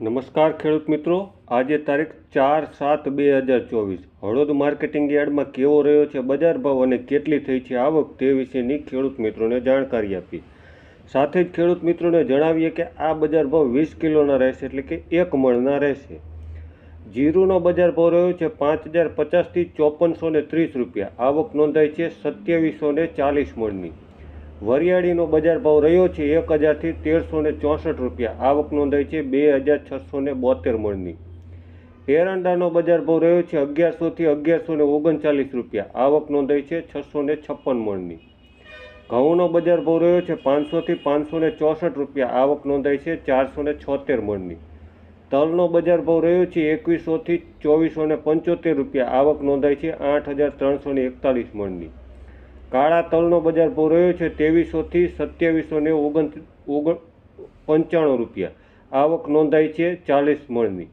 નમસ્કાર ખેડૂત મિત્રો. આજે તારીખ ચાર સાત બે હજાર ચોવીસ. હળદ માર્કેટિંગ યાર્ડમાં કેવો રહ્યો છે, બજાર ભાવ અને કેટલી થઈ છે આવક તે વિશેની ખેડૂત મિત્રોને જાણકારી આપી. સાથે જ ખેડૂત મિત્રોને જણાવીએ કે આ બજાર ભાવ વીસ કિલોના રહેશે એટલે કે એક મણના રહેશે. જીરુનો બજાર ભાવ રહ્યો છે પાંચ હજાર પચાસથી ચોપનસો ત્રીસ રૂપિયા. આવક નોંધાઈ છે સત્યાવીસો ને ચાલીસ મણની. વરિયાળીનો બજાર ભાવ રહ્યો છે એક હજારથી તેરસો ને ચોસઠ રૂપિયા. આવક નોંધાઈ છે બે હજાર છસો ને બોતેર મણની. એરંડાનો બજાર ભાવ રહ્યો છે અગિયારસોથી અગિયારસો ને ઓગણચાલીસ રૂપિયા. આવક નોંધાઈ છે છસો ને છપ્પન મણની. ઘઉંનો બજાર ભાવ રહ્યો છે પાંચસોથી પાંચસો ને ચોસઠ રૂપિયા. આવક નોંધાઈ છે ચારસો ને છોતેર મણની. તલનો બજાર ભાવ રહ્યો છે એકવીસોથી ચોવીસો ને પંચોતેર રૂપિયા. આવક નોંધાઈ છે આઠ હજાર ત્રણસો ને એકતાલીસ મણની. કાળા તલનો બજાર ભાવ રહ્યો છે ત્રેવીસોથી સત્યાવીસો ને ઓગણ ઓગણ પંચાણું રૂપિયા. આવક નોંધાઈ છે ચાલીસ મણની.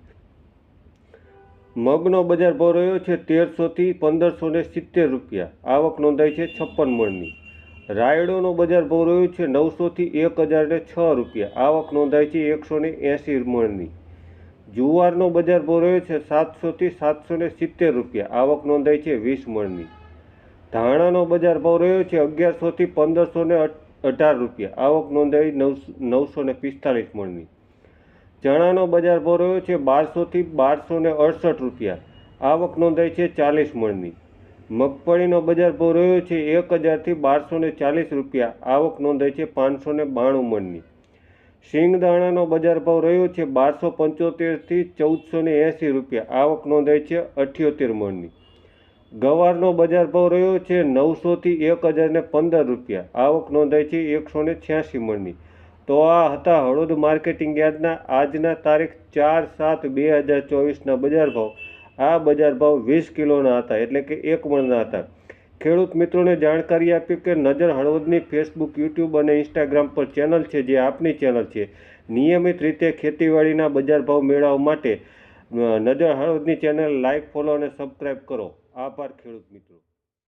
મગનો બજાર ભાવ રહ્યો છે તેરસોથી પંદરસો ને સિત્તેર રૂપિયા. આવક નોંધાઈ છે છપ્પન મણની. રાયડોનો બજાર ભાવ રહ્યો છે નવસોથી એક હજાર ને છ રૂપિયા. આવક નોંધાઈ છે એકસો ને એંસી મણની. જુવારનો બજાર ભાવ રહ્યો છે સાતસોથી સાતસો ને સિત્તેર રૂપિયા. આવક નોંધાઈ છે વીસ મણની. ધાણાનો બજાર ભાવ રહ્યો છે અગિયારસોથી પંદરસો ને અઢાર રૂપિયા. આવક નોંધાઈ નવ, નવસો ને પિસ્તાલીસ મણની ચણાનો બજાર ભાવ રહ્યો છે બારસોથી બારસો ને અડસઠ રૂપિયા. આવક નોંધાઈ છે ચાલીસ મણની મગફળીનો બજાર ભાવ રહ્યો છે એક હજારથી બારસો ને ચાલીસ રૂપિયા. આવક નોંધાઈ છે પાંચસો ને બાણું મણની શિંગદાણાનો બજાર ભાવ રહ્યો છે બારસો પંચોતેરથી ચૌદસો ને એંસી રૂપિયા. આવક નોંધાઈ છે અઠ્યોતેર મણની ગવારનો બજાર ભાવ રહ્યો છે નવસોથી એક હજારને પંદર રૂપિયા. આવક નોંધાઈ છે એકસો ને છ્યાસી મણની. તો આ હતા હળોદ માર્કેટિંગ યાર્ડના આજના તારીખ ચાર સાત બે હજાર ચોવીસના બજાર ભાવ. આ બજાર ભાવ વીસ કિલોના હતા, એટલે કે એક મણના હતા. ખેડૂત મિત્રોને જાણકારી આપી કે નજર હળવદની ફેસબુક, યુટ્યુબ અને ઇન્સ્ટાગ્રામ પર ચેનલ છે જે આપની ચેનલ છે. નિયમિત રીતે ખેતીવાડીના બજાર ભાવ મેળવવા માટે નજર હળવદની ચેનલ લાઇક ફોલો અને સબસ્ક્રાઈબ કરો. આભાર ખેડૂત મિત્રો.